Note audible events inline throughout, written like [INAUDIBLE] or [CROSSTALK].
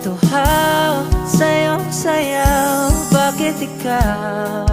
Natuhaw sa'yong sayaw Bakit ikaw?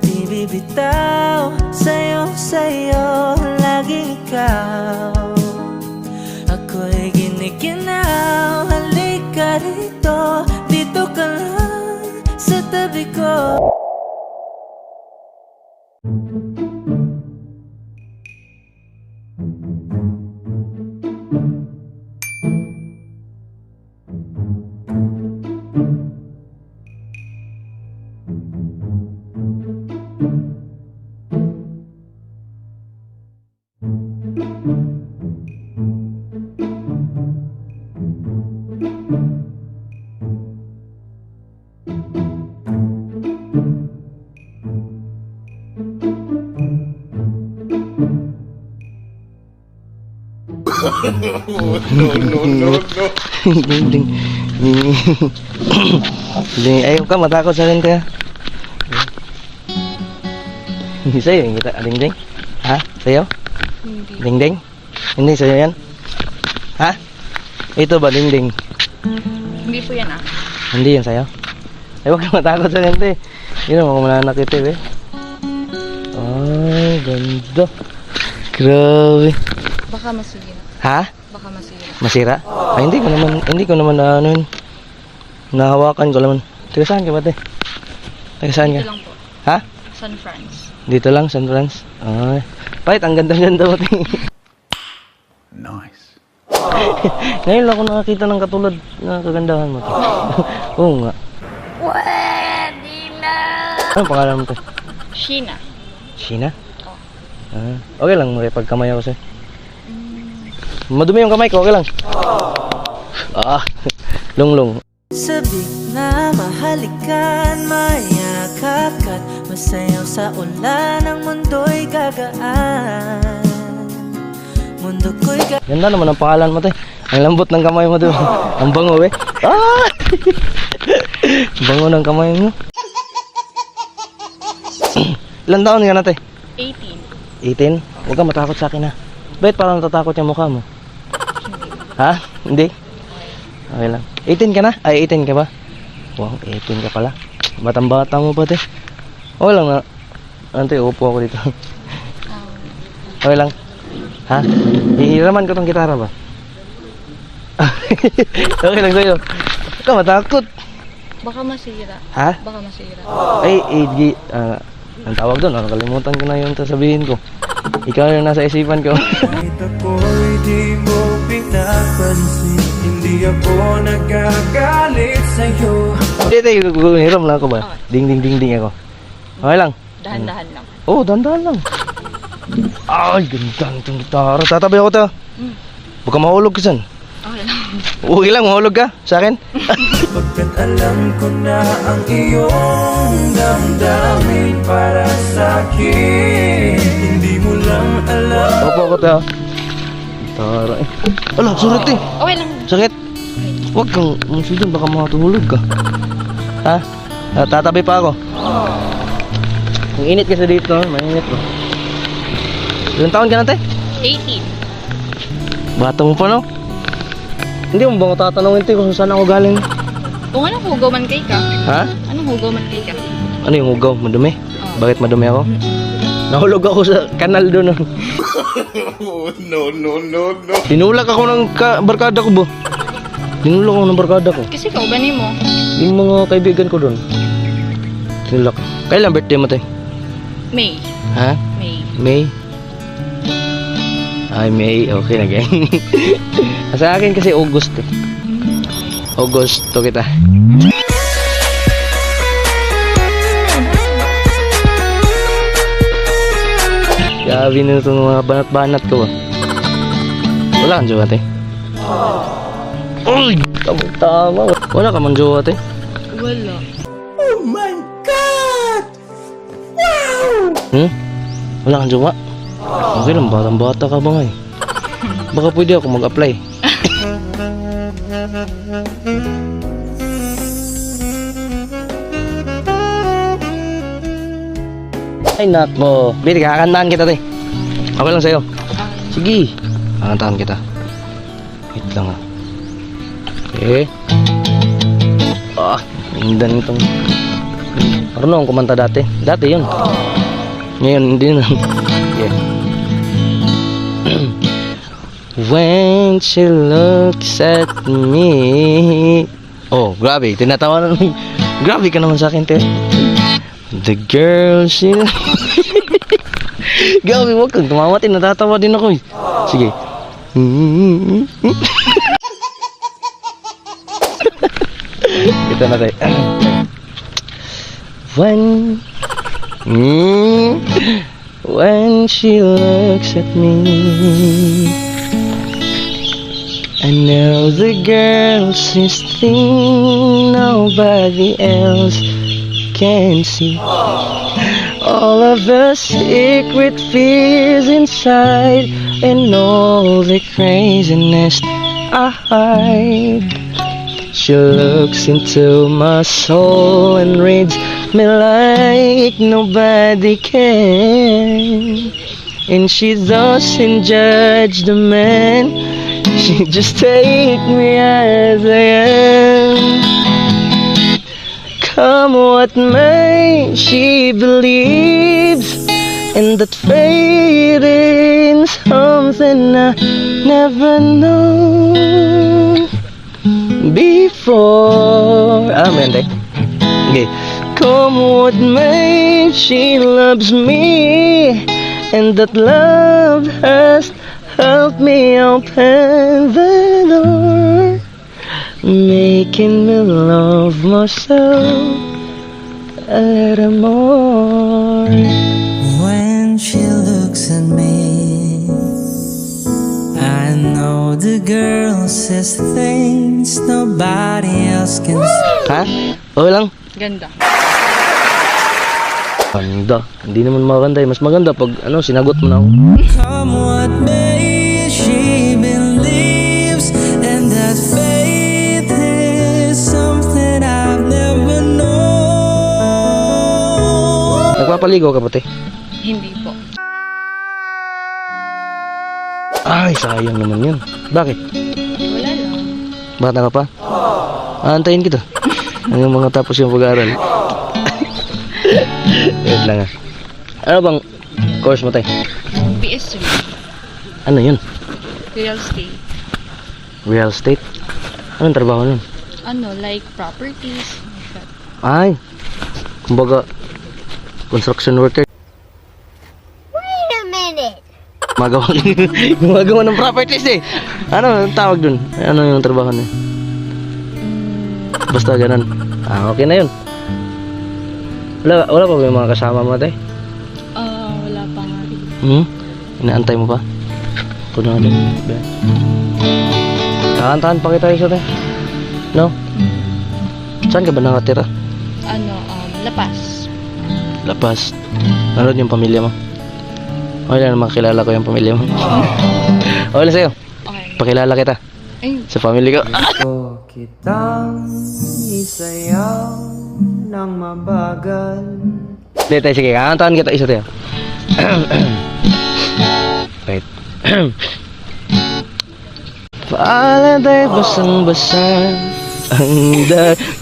Di bibitaw sa'yong sayo. Laging ikaw. Ako'y sa tabi ko ding ding. ding. Ayaw ka, matakot sa akin kaya. Sa'yo yung kita, ding ding. Ha? Sa'yo? Hindi. Ding ding? Hindi, sa'yo yan? Ha? Ito ba, ding ding? Hindi po yan ah. Hindi yan sa'yo? Ay, huwag ka matakot sa akin, te. Yun ang mga mananakit, eh. Ay, ganda. Grabe. Baka masira. Ha? Baka masira. Masira? Ay, hindi ko naman, hindi ko naman na ano yun. Nahawakan ko naman. Taga saan ka ba, te? Taga saan ka? Dito lang po. Ha? San Franz. Dito lang, San Franz. Ay. Pahit, ang ganda-ganda mo, te. Nice. [LAUGHS] Ngayon lang ako nakakita ng katulad na kagandahan mo, te. Oo nga. Pwede na! Anong pangalan mo, te? Sheena. Sheena? Ah, okay lang, makipagkamay ako sa'yo. Madumi yung kamay ko, okay lang. Ah, [LAUGHS] lunglong. Sabik na mahalikan, mayakap ka't Masayaw sa ulan, ang mundo'y gagaan Mundo ko'y ga- Ganda naman ang pangalan mo, te. Ang lambot ng kamay mo, te. [LAUGHS] Ang bango, eh. Ah! [LAUGHS] bango ng kamay mo. [CLEARS THROAT] Ilan taon ka na, te? 18. 18? Huwag ka matakot sa akin, ha? Bakit parang natatakot yung mukha mo? Ha? Hindi? Okay lang. 18 ka na? Ay, 18 ka ba? Wow, 18 ka pala. Batang-bata mo pa, te. Okay lang na. Ano, te, upo ako dito. [LAUGHS] Okay lang. Ha? Hihiraman ko tong gitara ba? [LAUGHS] okay lang sa'yo. Ka matakot. Baka masira. Ha? Baka masira. Ay, eh, ah, ang tawag doon, nakalimutan ko na yung sasabihin ko. Ikaw yung nasa isipan ko. Kahit ako'y di mo pinapansin Hindi ako nagagalit sa'yo Hindi, hindi, hiram lang ako ba? Ding, ding, ding, ding ako. Okay lang. Dahan-dahan lang. Oo, oh, dandan lang. Ay, ganda nitong gitara. Tatabi ako to. Mm. Baka mahulog ka san. Okay lang. Okay lang, mahulog ka sa akin. Pagkat alam ko na ang iyong damdamin para sa'kin Hindi mo lang alam Opo ako to. Gitara eh. Ala, sulit eh. Okay lang. Sakit. Huwag kang masidyan, baka matulog ka. Ha? Ah, Tatabi pa ako. Ang init kasi dito, mainit ko. Ilang taon ka na, te? 18. Bata mo pa, no? Hindi mo ba ako tatanungin, te, kung saan ako galing? Kung anong hugaw man kay ka? Ha? Anong hugaw man kay ka? Ano yung ugaw? Madumi? Oo. Bakit madumi ako? Nahulog ako sa kanal doon. Oh, [LAUGHS] no, no, no, no. Tinulak ako ng ka- barkada ko ba? Tinulak ako ng barkada ko. Kasi kaubanin mo. Yung mga kaibigan ko doon. Tinulak. Kailan birthday mo, te? May. Ha? May. May? Ay, May. Okay na, gang. [LAUGHS] sa akin kasi August eh. August to kita. Grabe na itong mga banat-banat ko ba? Wala kang jowa, te? Uy! Tama-tama. Wala ka mang jowa, te? Wala. Hmm? Wala kang jowa? Okay lang, batang-bata ka ba nga eh? Baka pwede ako mag-apply. Ay nako. Bili, kakantahan kita, te. Okay lang sa'yo. Sige. Kakantahan kita. Wait lang ah. Okay. Ah, ganda nitong... Marunong kumanta dati. Dati yun. Ngayon, hindi na. [CLEARS THROAT] When she looks at me. Oh, grabe, tinatawa na [LAUGHS] Grabe ka naman sa akin, te The girl she [LAUGHS] Grabe, wag kang tumawa, te Natatawa din ako, eh. Sige. [LAUGHS] Ito na, te [CLEARS THROAT] When Mm, when she looks at me, I know the girl sees thing nobody else can see. All of the secret fears inside and all the craziness I hide. She looks into my soul and reads me like nobody can. And she doesn't judge the man, she just take me as I am. Come what may, she believes in that fate is something I never known before. Amen. Okay. Come what may, she loves me, and that love has helped me open the door, making me love myself a little more. When she looks at me, I know the girl says things nobody else can say. Ha? Okay lang. Ganda. Ganda. Hindi naman maganda eh. Mas maganda pag ano, sinagot mo na ako. Come what may, she believes, and that faith is something I've never known. Nagpapaligo ka pati. Hindi po. Ay, sayang naman yun. Bakit? Wala lang. Bata ka pa? Aantayin kita. Hanggang mga tapos yung pag-aaral. Lang ah. Ano bang course mo tayo? PS3. Ano yun? Real estate. Real estate? Anong trabaho nun? Ano, like properties. like that. Ay, kumbaga, construction worker. Wait a minute. Magawa, [LAUGHS] gumagawa ng properties eh. Ano ang tawag dun? Ano yung trabaho niya? Basta ganun. Ah, okay na yun. Wala, wala pa ba yung mga kasama mo tayo? Ah, wala pa nga rin. Hmm? Inaantay mo pa? Kuno na din. Kakantahan pa kita isa tayo. No? Saan ka ba nakatira? Ano, um, lapas. Lapas. Nanood yung pamilya mo? Okay lang makilala ko yung pamilya mo. [LAUGHS] lang sa'yo. Okay. Pakilala kita Ay, sa family ko. Gusto kitang isayaw ng mabagal Hindi tayo, sige. Kakantahan kita isa tayo. [COUGHS] Wait. [COUGHS] Paalan tayo basang-basa Ang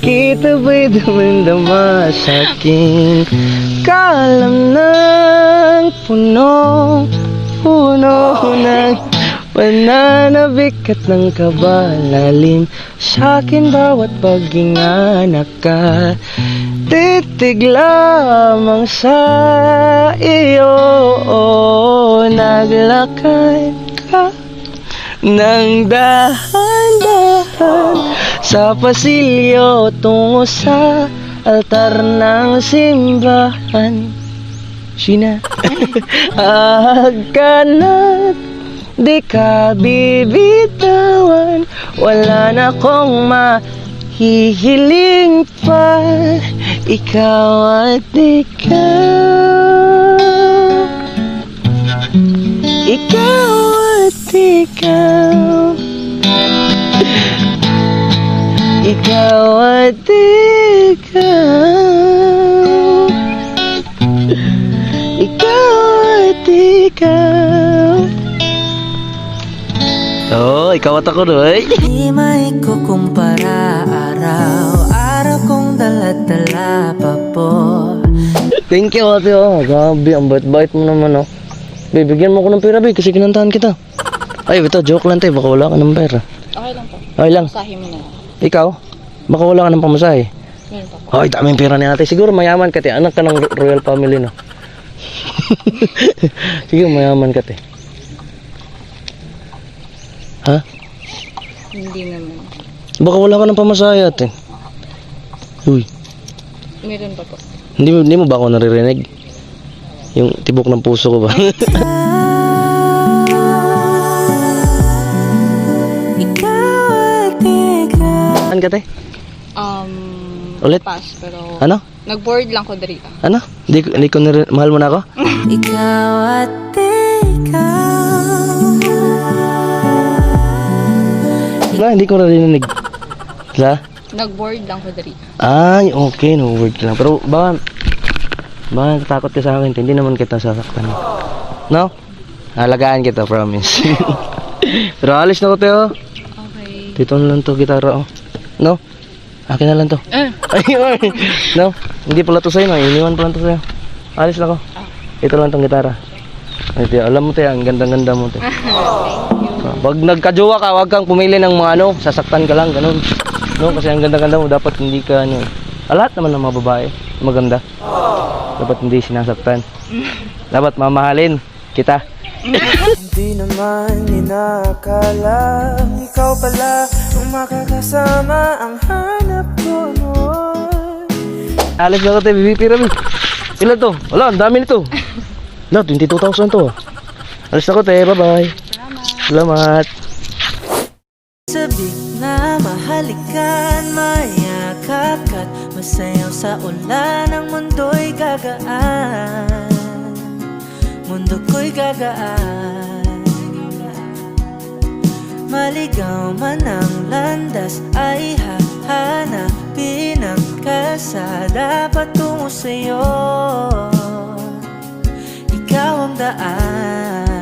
kita ba'y damandama sa aking kalam ng puno Puno ng pananabik at ng kabalalim. Sa akin bawat pag-inganak ka Titig lamang sa iyo. Naglakad ka ng dahan-dahan Sa pasilyo tungo sa altar ng simbahan. Sina [LAUGHS] Agkanat Di ka bibitawan Wala na kong mahihiling pa. Ikaw at ikaw Ikaw at ikaw Ikaw at ikaw Ikaw at ikaw Oy, kawat ako no, eh. Di may kukumpara Araw-araw kong dala-dala pa po Thank you, ate. Oh, grabe, ang bait-bait mo naman, oh. Bibigyan mo ko ng pera, babe, kasi kinantahan kita. Ay, ito, joke lang, te. Baka wala ka ng pera. Okay lang po. Okay lang. Sahin mo na. Ikaw? Baka wala ka ng pamasahe. Meron po. Ay, daming pera ni ate. Siguro mayaman ka, te. Anak ka ng ro- royal family, no? [LAUGHS] Siguro mayaman ka, te. Ha? Hindi naman. Baka wala ka ng pamasahe, ate. Uy, Meron pa po. hindi, mo- hindi mo ba ako naririnig? Yung tibok ng puso ko ba? [LAUGHS] Saan ka, te? Um, Ulit? Pass, pero... Ano? Nag-board lang ko dari. Ano? Hindi, ko- hindi ko nari- mahal mo na ako? Ikaw at ikaw Wala, hindi ko narinig. Sa? Nag-board lang ko dari. Ay, okay, ka lang. Pero baka, baka natatakot ka sa akin, hindi naman kita sasaktan. No? Halagaan kita, promise. [LAUGHS] Pero alis na ko, Teo. Okay. Dito na lang to, gitara, oh. No? Akin na lang to. Eh, [LAUGHS] Ayun. no? Hindi pala to sa'yo, no? Iniwan pala to sa'yo. Alis na ko. Ito lang tong gitara. Ay, Teo, alam mo, Teo, ang ganda-ganda mo, Teo. [LAUGHS] Pag nagkajowa ka, wag kang pumili ng mga ano, sasaktan ka lang, ganun. No, kasi ang ganda-ganda mo, dapat hindi ka ano. Ah, lahat naman ng mga babae, maganda. Dapat hindi sinasaktan. Dapat mamahalin kita. Hindi naman inakala Ikaw pala ang makakasama Ang hanap ko noon Alis na ko tayo, BBP Rami. Ilan to? Wala, ang dami nito. Na, 22,000 to. Alis na ko tayo, bye-bye. Salamat. Sabik na mahalikan Mayakap ka't masayaw sa ulan Ang mundo'y gagaan. Mundo ko'y gagaan. Maligaw man ang landas Ay hahanapin ang kalsada Patungo sa'yo. Ikaw ang daan